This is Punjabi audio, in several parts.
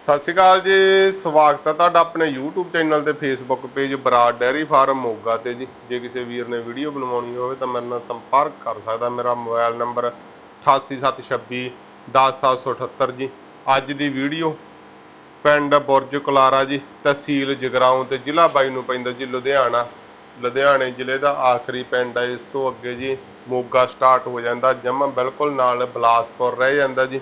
ਸਤਿ ਸ਼੍ਰੀ ਅਕਾਲ ਜੀ, ਸਵਾਗਤ ਹੈ ਤੁਹਾਡਾ ਆਪਣੇ YouTube ਚੈਨਲ ਤੇ Facebook page Brar dairy farm Moga ਤੇ ਜੀ। ਜੇ ਕਿਸੇ ਵੀਰ ਨੇ ਵੀਡੀਓ ਬਣਵਾਉਣੀ ਹੋਵੇ ਤਾਂ ਮੇਰੇ ਨਾਲ ਸੰਪਰਕ ਕਰ ਸਕਦਾ। ਮੇਰਾ ਮੋਬਾਈਲ ਨੰਬਰ 8876 10778 ਜੀ। ਅੱਜ ਦੀ ਵੀਡੀਓ ਪਿੰਡ ਬੁਰਜ ਕੁਲਾਰਾ ਜੀ, ਤਹਿਸੀਲ ਜਗਰਾਉਂ ਤੇ ਜ਼ਿਲ੍ਹਾ ਬਾਈ ਨੂੰ ਪੈਂਦਾ ਜੀ, ਲੁਧਿਆਣਾ। ਲੁਧਿਆਣੇ ਜ਼ਿਲ੍ਹੇ ਦਾ ਆਖਰੀ ਪਿੰਡ ਹੈ ਇਸ ਤੋਂ ਅੱਗੇ ਜੀ ਮੋਗਾ ਸਟਾਰਟ ਹੋ ਜਾਂਦਾ। ਜਮਾ ਬਿਲਕੁਲ ਨਾਲ ਬਲਾਸਪੁਰ ਰਹਿ ਜਾਂਦਾ ਜੀ।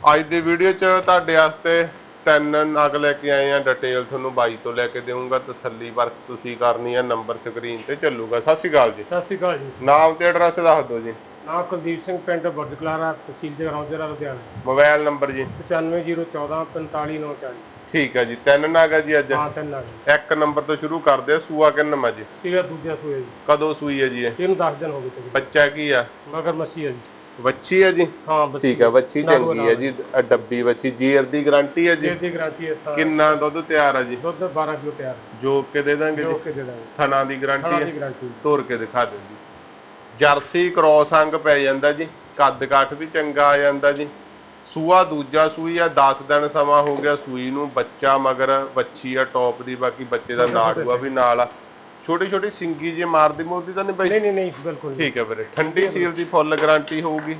ਅੱਜ ਦੀ ਵੀਡੀਓ 'ਚ ਤੁਹਾਡੇ ਵਾਸਤੇ ਤਿੰਨ ਨਗ ਲੈ ਕੇ ਆਏ ਆ। ਡਿਟੇਲ ਤੁਹਾਨੂੰ ਬਾਈ ਤੋਂ ਲੈ ਕੇ ਦੇਵਾਂਗਾ ਤਸੱਲੀ ਵਰਕ ਤੁਸੀਂ ਕਰਨੀ ਹੈ ਨੰਬਰ ਸਕਰੀਨ ਤੇ ਚੱਲੂਗਾ। ਸਤਿ ਸ਼੍ਰੀ ਅਕਾਲ ਜੀ। ਸਤਿ ਸ਼੍ਰੀ ਅਕਾਲ ਜੀ। ਨਾਮ ਤੇ ਐਡਰੈਸ ਦੱਸ ਦਿਓ ਜੀ। ਨਾਮ ਕੁਲਦੀਪ ਸਿੰਘ ਪਿੰਡ ਬੁਰਜ ਕਲਾਰਾ ਤਹਿਸੀਲ ਜਗਰਾਉਂ ਜ਼ਿਲ੍ਹਾ ਲੁਧਿਆਣਾ। ਮੋਬਾਈਲ ਨੰਬਰ ਜੀ। 95014 45940 ਠੀਕ ਹੈ ਜੀ। ਤਿੰਨ ਨਗ ਹੈ ਜੀ ਅੱਜ। ਹਾਂ ਤਿੰਨ ਆ ਗਏ ਇੱਕ ਨੰਬਰ ਤੋਂ ਸ਼ੁਰੂ ਕਰਦੇ ਆ। ਸੂਆ ਕਿੰਨਾ ਜੀ? ਸੀਗਾ ਦੂਜਾ ਸੂਏ ਜੀ। ਕਦੋਂ ਸੂਈ ਹੈ ਜੀ ਇਹ? ਇਹਨੂੰ 10 ਦਿਨ ਹੋ ਗਏ ਤਕਰੀਬਨ ਬੱਚਾ ਕੀ ਆ? ਮਗਰ ਮੱਛੀ ਹੈ ਜੀ। ਵੱਛੀ ਹੈ ਜੀ? ਹਾਂ ਬਸ ਠੀਕ ਹੈ ਵੱਛੀ ਚੰਗੀ ਹੈ ਜੀ ਅ ਡੱਬੀ ਵੱਛੀ ਜੀਰ ਦੀ ਗਾਰੰਟੀ ਹੈ ਜੀ? ਜੇਰ ਦੀ ਗਾਰੰਟੀ ਹੈ ਤਾਂ ਕਿੰਨਾ ਦੁੱਧ ਤਿਆਰ ਹੈ ਜੀ? ਦੁੱਧ 12 ਕਿਲੋ ਤਿਆਰ। ਜੋ ਕੇ ਦੇ ਦਾਂਗੇ ਜੋ? ਜੀ ਕੇ ਦੇ ਦਾਂਗੇ। ਥਣਾ ਦੀ ਗਾਰੰਟੀ ਖਾਣਾ ਹੈ? ਦੀ ਗਾਰੰਟੀ। ਤੋਰ ਕੇ ਦਿਖਾ ਦਿਓ ਜੀ। ਜਰਸੀ ਕ੍ਰੋਸ ਅੰਗ ਪੈ ਜਾਂਦਾ ਜੀ। ਕੱਦ ਕਾਠ ਵੀ ਚੰਗਾ ਆ ਜਾਂਦਾ ਜੀ। ਸੂਆ ਦੂਜਾ ਸੂਈ ਆ 10 ਦਿਨ ਸਮਾਂ ਹੋ ਗਿਆ ਸੂਈ ਨੂੰ ਬੱਚਾ ਮਗਰ ਵੱਛੀ ਆ ਟੌਪ ਦੀ ਬਾਕੀ ਬੱਚੇ ਦਾ ਨਾੜੂਆ ਵੀ ਨਾਲ ਆ। ਛੋਟੀ ਛੋਟੀ ਸਿੰਗੀ ਜੇ ਮਾਰਦੀ ਮੋਦੀ ਤਾਂ ਨਹੀਂ ਬਾਈ? ਨਹੀਂ ਨਹੀਂ ਨਹੀਂ ਬਿਲਕੁਲ ਨਹੀਂ। ਠੀਕ ਹੈ ਵੀਰੇ ਠੰਡੀ ਸੀਲ ਦੀ ਫੁੱਲ ਗਾਰੰਟੀ ਹੋਊਗੀ।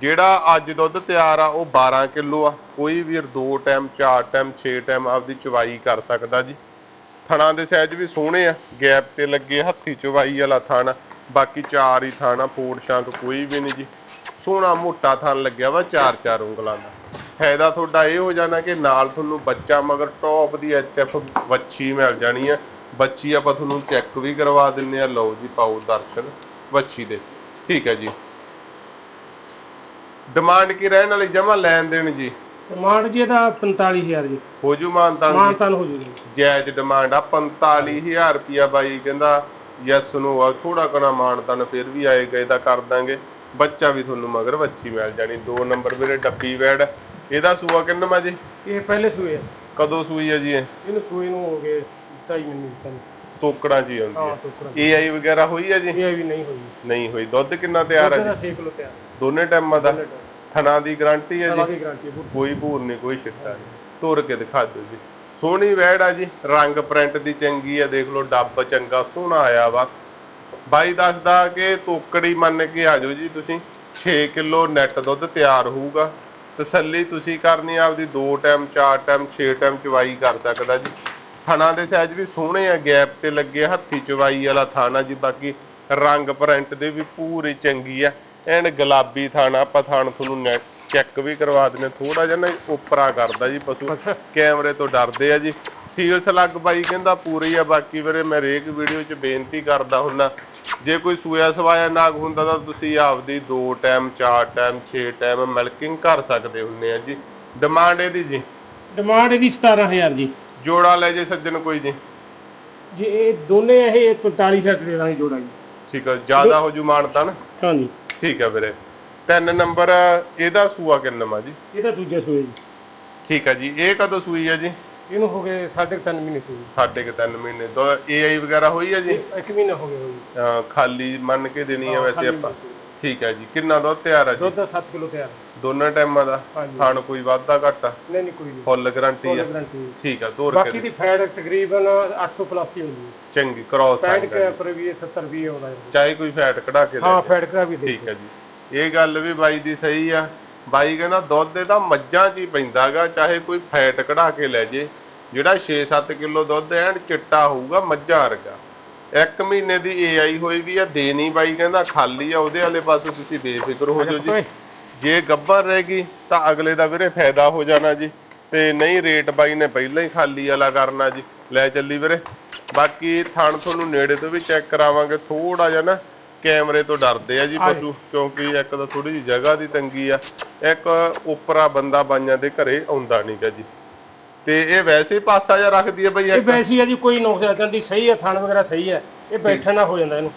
ਜਿਹੜਾ ਅੱਜ ਦੁੱਧ ਤਿਆਰ ਆ ਉਹ 12 ਕਿਲੋ ਆ। ਕੋਈ ਵੀਰ 2 ਟਾਈਮ 4 ਟਾਈਮ 6 ਟਾਈਮ ਆਪਦੀ ਚਵਾਈ ਕਰ ਸਕਦਾ ਜੀ। ਥਣਾ ਦੇ ਸਾਈਜ਼ ਵੀ ਸੋਹਣੇ ਆ ਗੈਪ ਤੇ ਲੱਗੇ ਹੱਥੀ ਚਵਾਈ ਵਾਲਾ ਥਣ। ਬਾਕੀ ਚਾਰ ਹੀ ਥਾਣਾ ਫੋੜ ਸ਼ਾਂਕ ਕੋਈ ਵੀ ਨਹੀਂ ਜੀ। ਸੋਹਣਾ ਮੋਟਾ ਥਣ ਲੱਗਿਆ ਵਾ ਚਾਰ ਚਾਰ ਉਂਗਲਾਂ ਦਾ। ਫਾਇਦਾ ਤੁਹਾਡਾ ਇਹ ਹੋ ਜਾਣਾ ਕਿ ਨਾਲ ਤੁਹਾਨੂੰ ਬੱਚਾ ਮਗਰ ਟੌਪ ਦੀ ਐਚਐਫ ਵੱਛੀ ਮਿਲ ਜਾਣੀ ਆ। ਬੱਚੀ ਆਪਾਂ ਤੁਹਾਨੂੰ ਚੈੱਕ ਵੀ ਕਰਵਾ ਦਿੰਨੇ ਆ। ਲਓ ਜੀ ਪਾਓ ਦਰਸ਼ਨ ਵੱਛੀ ਦੇ। ਠੀਕ ਹੈ ਜੀ। ਡਿਮਾਂਡ ਕੀ ਰਹਿਣ ਵਾਲੀ? ਜਮਾ ਲੈਣ ਦੇਣ ਜੀ। ਡਿਮਾਂਡ ਜੀ ਇਹਦਾ 45000 ਜੀ। ਹੋ ਜੂ ਮਾਨਤਾਨ ਮਾਨਤਾਨ ਹੋ ਜੂਗੀ ਜਾਇਜ਼ ਡਿਮਾਂਡ ਆ 45000 ਰੁਪਿਆ ਬਾਈ ਕਹਿੰਦਾ ਯੈਸ ਨੂੰ ਆ ਥੋੜਾ ਕਣਾ ਮਾਨਤਾਨ ਫਿਰ ਵੀ ਆਏ ਗਏ ਤਾਂ ਕਰ ਦਾਂਗੇ। ਬੱਚਾ ਵੀ ਤੁਹਾਨੂੰ ਮਗਰ ਵੱਛੀ ਮਿਲ ਜਾਣੀ। ਦੋ ਨੰਬਰ ਵੀਰੇ ਡੱਬੀ ਵੈੜ ਇਹਦਾ ਸੂਆ ਕਿੰਨਾ ਜੀ? ਇਹ ਪਹਿਲੇ ਸੂਏ ਆ। ਕਦੋਂ ਸੂਈ ਹੈ ਜੀ ਇਹ? ਇਹਨੂੰ ਸੂਏ ਨੂੰ ਹੋ ਗਏ 2.5 ਮਹੀਨੇ ਤਿੰਨ ਤੋਕੜਾਂ ਚ ਹੀ ਹੁੰਦੀ ਹਾਂ ਟੁਕੜਾ ਏਆਈ ਵਗੈਰਾ ਹੋਈ ਹੈ ਜੀ? ਇਹ ਵੀ ਨਹੀਂ ਹੋਈ। ਨਹੀਂ ਹੋਈ। ਦੁੱਧ ਕਿੰਨਾ ਤਿਆਰ ਹੈ ਇਹਦਾ ਜੀ? 6 ਕਿਲੋ ਤਿਆਰ ਦੋਨੇ ਟਾਈਮਾਂ ਦਾ? ਥਣਾ ਦੀ ਗਾਰੰਟੀ ਹੈ ਜੀ? ਦੀ ਗਾਰੰਟੀ ਹੈ ਕੋਈ ਭੂਰ ਨਹੀਂ ਕੋਈ ਛਿੱਟਾ ਨਹੀਂ। ਤੋਰ ਕੇ ਦਿਖਾ ਦਿਓ ਜੀ। ਸੋਹਣੀ ਵੈੜ ਆ ਜੀ। ਰੰਗ ਪ੍ਰਿੰਟ ਦੀ ਚੰਗੀ ਆ ਦੇਖ ਲਓ ਡੱਬ ਚੰਗਾ ਸੋਹਣਾ ਆਇਆ ਵਾ। ਬਾਈ ਦੱਸਦਾ ਕਿ ਤੋਕੜੀ ਮੰਨ ਕੇ ਆ ਜਾਓ ਜੀ ਤੁਸੀਂ। 6 ਕਿਲੋ ਨੈਟ ਦੁੱਧ ਤਿਆਰ ਹੋਊਗਾ। ਤਸੱਲੀ ਤੁਸੀਂ ਕਰਨੀ ਆਪਦੀ 2 ਟਾਈਮ 4 ਟਾਈਮ 6 ਟਾਈਮ ਚਵਾਈ ਕਰ ਸਕਦਾ ਜੀ। ਥਣਾ ਦੇ ਸਾਈਜ਼ ਵੀ ਸੋਹਣੇ ਆ ਗੈਪ ਤੇ ਲੱਗੇ ਹੱਥੀ ਚਵਾਈ ਵਾਲਾ ਥਾਣਾ ਜੀ ਬਾਕੀ ਰੰਗ ਪ੍ਰਿੰਟ ਦੇ ਵੀ ਪੂਰੀ ਚੰਗੀ ਆ। ਐਨ ਗੁਲਾਬੀ ਥਾਣਾ ਆਪਾਂ ਥਾਣ ਤੁਹਾਨੂੰ ਚੈੱਕ ਵੀ ਕਰਵਾ ਦਿੰਦੇ ਥੋੜਾ ਜਿਹਾ ਨਾ ਉਪਰਾ ਕਰਦਾ ਜੀ ਪਸ਼ੂ ਕੈਮਰੇ ਤੋਂ ਡਰਦੇ ਆ ਜੀ। ਸੀਲ ਸਲੱਗ ਬਾਈ ਕਹਿੰਦਾ ਪੂਰੀ ਆ ਬਾਕੀ ਵੀਰੇ ਮੈਂ ਰੇਕ ਵੀਡੀਓ 'ਚ ਬੇਨਤੀ ਕਰਦਾ ਹੁੰਨਾ ਜੇ ਕੋਈ ਸੂਆ ਸਵਾਇਆ ਨਾਗ ਹੁੰਦਾ ਤਾਂ ਤੁਸੀਂ ਆਪਦੀ 2 ਟਾਈਮ 4 ਟਾਈਮ 6 ਟਾਈਮ ਮਿਲਕਿੰਗ ਕਰ ਸਕਦੇ ਹੁੰਨੇ ਆ ਜੀ। ਡਿਮਾਂਡ ਇਹਦੀ ਜੀ? ਡਿਮਾਂਡ ਇਹਦੀ 17000 ਜੀ। ਜੋੜਾ ਲੈ ਜੇ ਸੱਜਣ ਕੋਈ ਜੀ। ਜੀ ਇਹ ਦੋਨੇ ਇਹ 45 ਸੈਟ ਦੇ ਦਾਂਗੇ ਜੋੜਾ ਜੀ। ਠੀਕ ਆ ਜ਼ਿਆਦਾ ਹੋ ਜੂ ਮਾਨਤਾ ਨਾ? ਹਾਂਜੀ। ਠੀਕ ਆ ਵੀਰੇ। ਤਿੰਨ ਨੰਬਰ ਇਹਦਾ ਸੂਆ ਕਿੰਨਾ ਜੀ? ਇਹਦਾ ਦੂਜਾ ਸੂਏ ਜੀ। ਠੀਕ ਆ ਜੀ ਇਹ ਕਦੋਂ ਸੂਈ ਆ ਜੀ? ਇਹਨੂੰ ਹੋ ਗਏ ਸਾਢੇ ਕੁ ਤਿੰਨ ਮਹੀਨੇ ਸੂਏ ਸਾਢੇ ਕੁ ਤਿੰਨ ਮਹੀਨੇ। ਦੋ ਏਆਈ ਵਗੈਰਾ ਹੋਈ ਆ ਜੀ? ਇੱਕ ਮਹੀਨਾ ਹੋ ਗਿਆ ਹੋਈ। ਅਹ ਖਾਲੀ ਮੰਨ ਕੇ ਦੇਣੀ ਆ ਵੈਸੇ ਆਪਾਂ। ਠੀਕ ਹੈ ਜੀ ਕਿੰਨਾ ਦੁੱਧ ਤਿਆਰ ਆ ਜੀ? ਦੁੱਧ ਦਾ 7 ਕਿਲੋ ਤਿਆਰ ਦੋਨਾਂ ਟਾਈਮਾਂ ਦਾ ਹਾਂਜੀ। ਖਾਣ ਕੋਈ ਵਾਧਾ ਘਾਟਾ ਨਹੀਂ ਨਹੀਂ ਕੋਈ ਨਹੀਂ। ਫੁੱਲ ਗਾਰੰਟੀ ਆ? ਗਾਰੰਟੀ। ਠੀਕ ਆ ਤੋਰ ਬਾਕੀ ਕੇ ਦੀ ਫੈਟ ਤਕਰੀਬਨ 8 ਤੋਂ ਪਲੱਸ ਹੀ ਹੁੰਦੀ ਹੈ ਚੰਗੀ ਕ੍ਰੋਸ ਫੈਟ ਕੇ ਉੱਪਰ ਵੀ 70 20 ਆਉਂਦਾ ਹੈ ਚਾਹੇ ਕੋਈ ਫੈਟ ਕਢਾ ਕੇ ਲੈ ਹਾਂ ਫੈਟ ਕਰਾ ਵੀ ਦੇ ਠੀਕ ਹੈ ਜੀ। ਇਹ ਗੱਲ ਵੀ ਬਾਈ ਦੀ ਸਹੀ ਆ। ਬਾਈ ਕਹਿੰਦਾ ਦੁੱਧ ਇਹਦਾ ਮੱਝਾਂ 'ਚ ਹੀ ਪੈਂਦਾਗਾ ਚਾਹੇ ਕੋਈ ਫੈਟ ਕਢਾ ਕੇ ਲੈ ਜੇ। ਜਿਹੜਾ 6-7 ਕਿਲੋ ਦੁੱਧ ਐਨ ਚਿੱਟਾ ਹੋਊਗਾ ਮੱਝਾਂ ਵਰਗਾ। ਇੱਕ ਮਹੀਨੇ ਦੀ ਏਆਈ ਹੋਈ ਵੀ ਆ ਦੇਣੀ ਬਾਈ ਕਹਿੰਦਾ ਖਾਲੀ ਆ ਉਹਦੇ ਵਾਲੇ ਪਾਸੇ ਤੁਸੀਂ ਬੇਫਿਕਰ ਹੋ ਜਾਓ ਜੀ। ਜੇ ਗੱਬਰ ਰਹੇਗੀ ਤਾਂ ਅਗਲੇ ਦਾ ਵੀਰੇ ਫਾਇਦਾ ਹੋ ਜਾਣਾ ਜੀ। ਤੇ ਨਹੀਂ ਰੇਟ ਬਾਈ ਨੇ ਪਹਿਲਾਂ ਹੀ ਖਾਲੀ ਵਾਲਾ ਕਰਨਾ ਜੀ। ਲੈ ਚੱਲੀ ਵੀਰੇ। ਬਾਕੀ ਥਣ ਤੁਹਾਨੂੰ ਨੇੜੇ ਤੋਂ ਵੀ ਚੈੱਕ ਕਰਾਵਾਂਗੇ। ਥੋੜਾ ਜਿਹਾ ਨਾ ਕੈਮਰੇ ਤੋਂ ਡਰਦੇ ਆ ਜੀ ਪਸ਼ੂ ਕਿਉਂਕਿ ਇੱਕ ਤਾਂ ਥੋੜੀ ਜਿਹੀ ਜਗ੍ਹਾ ਦੀ ਤੰਗੀ ਆ। ਇੱਕ ਉਪਰਾ ਬੰਦਾ ਬਾਈਆਂ ਦੇ ਘਰੇ ਆਉਂਦਾ ਨਹੀਂਗਾ ਜੀ। ਤੇ ਇਹ ਵੈਸੇ ਹੀ ਪਾਸਾ ਜਿਹਾ ਰੱਖਦੀ ਹੈ ਬਈ ਇਹ ਵੈਸੀ ਆ ਜੀ ਕੋਈ ਨੁਕਸ ਜਾਂਦੀ ਸਹੀ ਹੈ ਥਣ ਵਗੈਰਾ ਸਹੀ ਹੈ ਇਹ ਬੈਠਣ ਹੋ ਜਾਂਦਾ ਇਹਨੂੰ।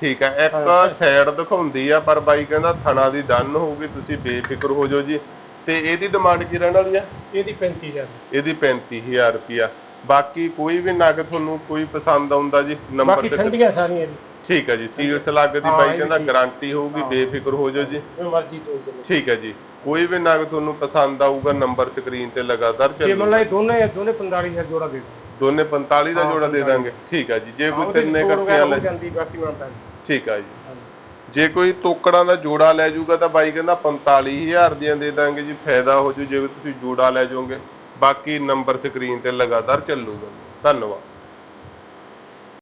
ਠੀਕ ਹੈ ਇੱਕ ਸਾਈਡ ਦਿਖਾਉਂਦੀ ਆ ਪਰ ਬਾਈ ਕਹਿੰਦਾ ਥਣਾ ਦੀ ਡਨ ਹੋਊਗੀ ਤੁਸੀਂ ਬੇਫਿਕਰ ਹੋ ਜਾਓ ਜੀ। ਤੇ ਇਹਦੀ ਡਿਮਾਂਡ ਕੀ ਰਹਿਣ ਵਾਲੀ ਆ? ਇਹਦੀ 35000 ਇਹਦੀ 35000 ਰੁਪਿਆ ਬਾਕੀ ਕੋਈ ਵੀ ਨਗ ਤੁਹਾਨੂੰ ਕੋਈ ਪਸੰਦ ਆਉਂਦਾ ਜੀ ਨੰਬਰ ਬਾਕੀ ਤੇ ਠੰਡੀਆਂ ਸਾਰੀਆਂ ਜੀ। ਠੀਕ ਹੈ ਜੀ ਸੀਲ ਸਲੱਗ ਦੀ ਹਾਂ, ਬਾਈ ਕਹਿੰਦਾ। ਗਾਰੰਟੀ ਹੋਊਗੀ ਬੇਫਿਕਰ ਹੋ ਜਾਓ ਜੀ। ਮਰਜ਼ੀ ਚੱਲੋ ਠੀਕ ਹੈ ਜੀ। ਕੋਈ ਵੀ ਨਗ ਤੁਹਾਨੂੰ ਪਸੰਦ ਆਊਗਾ ਨੰਬਰ ਸਕਰੀਨ ਤੇ ਲਗਾਤਾਰ ਜੇ ਚੱਲੂ ਮੰਨ ਲਾ ਦੋਨੇ ਦੋਨੇ 45000 ਜੋੜਾ ਦੇ। ਦੋਨੇ 45 ਦਾ ਜੋੜਾ ਦੇ ਦਾਂਗੇ। ਠੀਕ ਆ ਜੀ। ਜੇ ਕੋਈ ਤਿੰਨੇ ਇਕੱਠੀਆਂ ਹੋ ਲੈ ਜਾਂਦੀ ਬਾਕੀ ਮਾਨਤਾ ਠੀਕ ਆ ਜੀ। ਜੇ ਕੋਈ ਤੋਕੜਾਂ ਦਾ ਜੋੜਾ ਲੈ ਜਾਊਗਾ ਤਾਂ ਬਾਈ ਕਹਿੰਦਾ 45000 ਦੀਆਂ ਦੇ ਦਾਂਗੇ ਜੀ, ਫਾਇਦਾ ਹੋ ਜੂ ਜੇ ਤੁਸੀਂ ਜੋੜਾ ਲੈ ਜਾਓਗੇ। ਬਾਕੀ ਨੰਬਰ ਸਕਰੀਨ ਤੇ ਲਗਾਤਾਰ ਚੱਲੂਗਾ। ਧੰਨਵਾਦ।